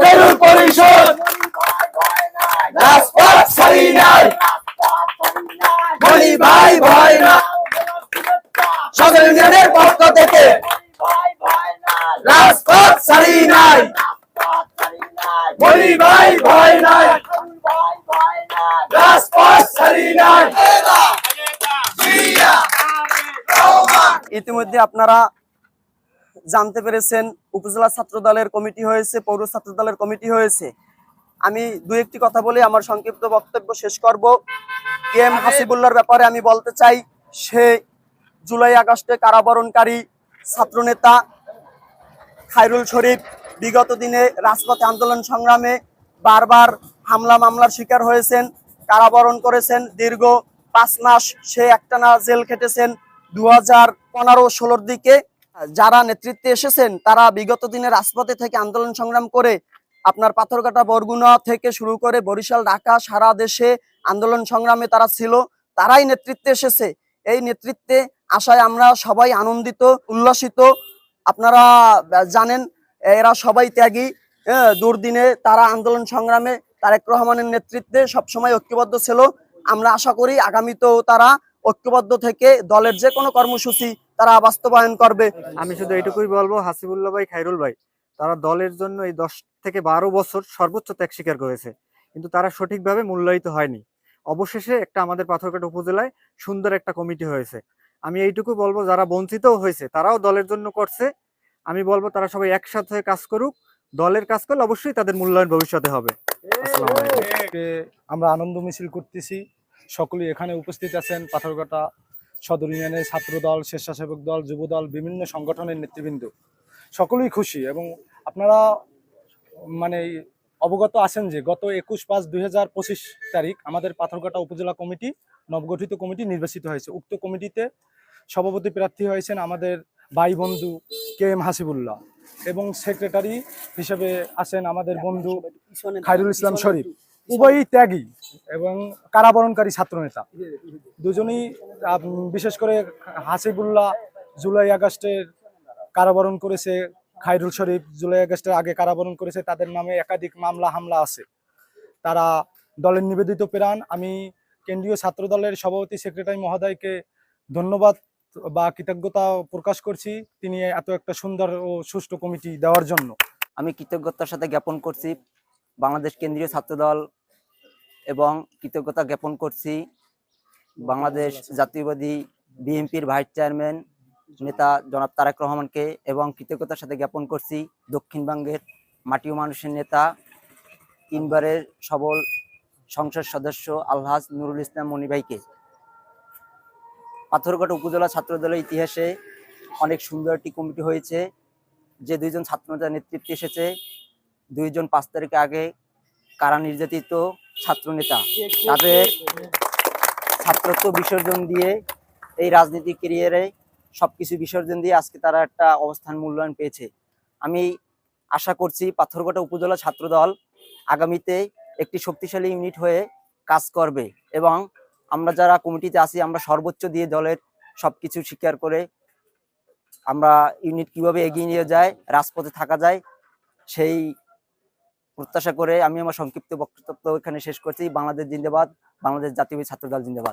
ফেরুল পরিষদ। রাজপথ ছাড়ি নাই। মনি ভাই ভয় না। সদর ইউনিয়নের পক্ষ থেকে রাজপথ ছাড়ি নাই। মনি ভাই ভয় নাই। ইতিমধ্যে আপনারা জানতে পেরেছেন, উপজেলা ছাত্র দলের কমিটি হয়েছে, পৌর ছাত্র দলের কমিটি হয়েছে। আমি দু একটি কথা বলে, আমার সংক্ষিপ্ত বক্তব্য শেষ করব। কে এম হাসিবুল্লার ব্যাপারে আমি বলতে চাই, সে জুলাই আগস্টে কারাবরণকারী ছাত্রনেতা খায়রুল শরীফ বিগত দিনে রাজপথে আন্দোলন সংগ্রামে বারবার হামলা মামলার শিকার হয়েছেন, কারাবরণ করেছেন। দীর্ঘ পাঁচ মাস সে একটানা জেল খেটেছেন। দু হাজার পনেরো ষোলোর দিকে যারা নেতৃত্বে এসেছেন, তারা বিগত দিনে রাজপথে থেকে আন্দোলন সংগ্রাম করে আপনার পাথরঘাটা, বরগুনা থেকে শুরু করে বরিশাল, ঢাকা সারা দেশে আন্দোলন সংগ্রামে তারা ছিল, তারাই নেতৃত্বে এসেছে। এই নেতৃত্বে আশায় আমরা সবাই আনন্দিত, উল্লাসিত। আপনারা জানেন, এরা সবাই ত্যাগী। দুর্দিনে তারা আন্দোলন সংগ্রামে তারেক রহমানের নেতৃত্বে সবসময় ঐক্যবদ্ধ ছিল। আমরা আশা করি আগামীতেও তারা ঐক্যবদ্ধ থেকে দলের যে কোনো কর্মসূচি তারা বাস্তবায়ন করবে। আমি শুধু এইটুকুই বলব, হাসিবুল্লাহ ভাই, খাইরুল ভাই, তারা দলের জন্য এই দশ থেকে বারো বছর সর্বোচ্চ ত্যাগ স্বীকার করেছে। কিন্তু তারা সঠিকভাবে মূল্যায়িত হয়নি। অবশেষে একটা আমাদের পাথরঘাট উপজেলায় সুন্দর একটা কমিটি হয়েছে। আমি এইটুকু বলব, যারা বঞ্চিতও হয়েছে, তারাও দলের জন্য করছে। আমি বলব, তারা সবাই একসাথে হয়ে কাজ করুক। দলের কাজ করলে অবশ্যই তাদের মূল্যায়ন ভবিষ্যতে হবে। আমরা আনন্দ মিছিল করতেছি। সকলেই এখানে উপস্থিত আছেন পাথরঘাটা সদর ইউনিয়নের ছাত্র দল স্বেচ্ছাসেবক দল যুব দল বিভিন্ন সংগঠনের নেতৃবৃন্দ। সকলেই খুশি এবং আপনারা মানে অবগত আছেন যে গত একুশ পাঁচ দুই হাজার পঁচিশ তারিখ আমাদের পাথরঘাটা উপজেলা কমিটি নবগঠিত কমিটি নির্বাচিত হয়েছে। উক্ত কমিটিতে সভাপতি প্রার্থী হয়েছেন আমাদের ভাই বন্ধু কে এম হাসিবুল্লাহ এবং সেক্রেটারি হিসেবে আছেন আমাদের বন্ধু খায়রুল ইসলাম শরীফ। উভয়ই ত্যাগী এবং কারাবরণকারী ছাত্রনেতা। দুজনেই আহ, বিশেষ করে হাসিবুল্লাহ জুলাই আগস্টের কারাবরণ করেছে খায়রুল শরীফ জুলাই আগস্টের আগে কারাবরণ করেছে তাদের নামে একাধিক মামলা হামলা আছে। তারা দলের নিবেদিত প্রাণ। আমি কেন্দ্রীয় ছাত্র দলের সভাপতি সেক্রেটারি মহোদয়কে ধন্যবাদ বা কৃতজ্ঞতা প্রকাশ করছি তিনি এত একটা সুন্দর ও সুষ্ঠু কমিটি দেওয়ার জন্য। আমি কৃতজ্ঞতার সাথে জ্ঞাপন করছি বাংলাদেশ কেন্দ্রীয় ছাত্রদল এবং কৃতজ্ঞতা জ্ঞাপন করছি। বাংলাদেশ জাতীয়বাদী বিএনপির ভাইস চেয়ারম্যান নেতা জনাব তারেক রহমানকে এবং কৃতজ্ঞতার সাথে জ্ঞাপন করছি। দক্ষিণবঙ্গের মাটি ও মানুষের নেতা, তিনবারের সবল সংসদ সদস্য আলহাজ নুরুল ইসলাম মনি ভাইকে। পাথরঘাটা উপজেলা ছাত্রদলের ইতিহাসে অনেক সুন্দর একটি কমিটি হয়েছে। যে দুইজন ছাত্রনেতা নেতৃত্বে এসেছে, দুইজন পাঁচ তারিখে আগে কারা নির্যাতিত ছাত্রনেতা। তাদের ছাত্রত্ব বিসর্জন দিয়ে এই রাজনীতি ক্যারিয়ারে সবকিছু বিসর্জন দিয়ে আজকে তারা একটা অবস্থান মূল্যায়ন পেয়েছে। আমি আশা করছি পাথরঘাটা উপজেলা ছাত্রদল আগামীতে একটি শক্তিশালী ইউনিট হয়ে কাজ করবে এবং আমরা যারা কমিটিতে আছি আমরা সর্বোচ্চ দিয়ে দলের সবকিছু স্বীকার করে আমরা ইউনিট কীভাবে এগিয়ে নিয়ে যায় রাজপথে থাকা যায় সেই প্রত্যাশা করে আমি আমার সংক্ষিপ্ত বক্তব্য এখানে শেষ করছি। বাংলাদেশ জিন্দাবাদ, বাংলাদেশ জাতীয় ছাত্রদল জিন্দাবাদ।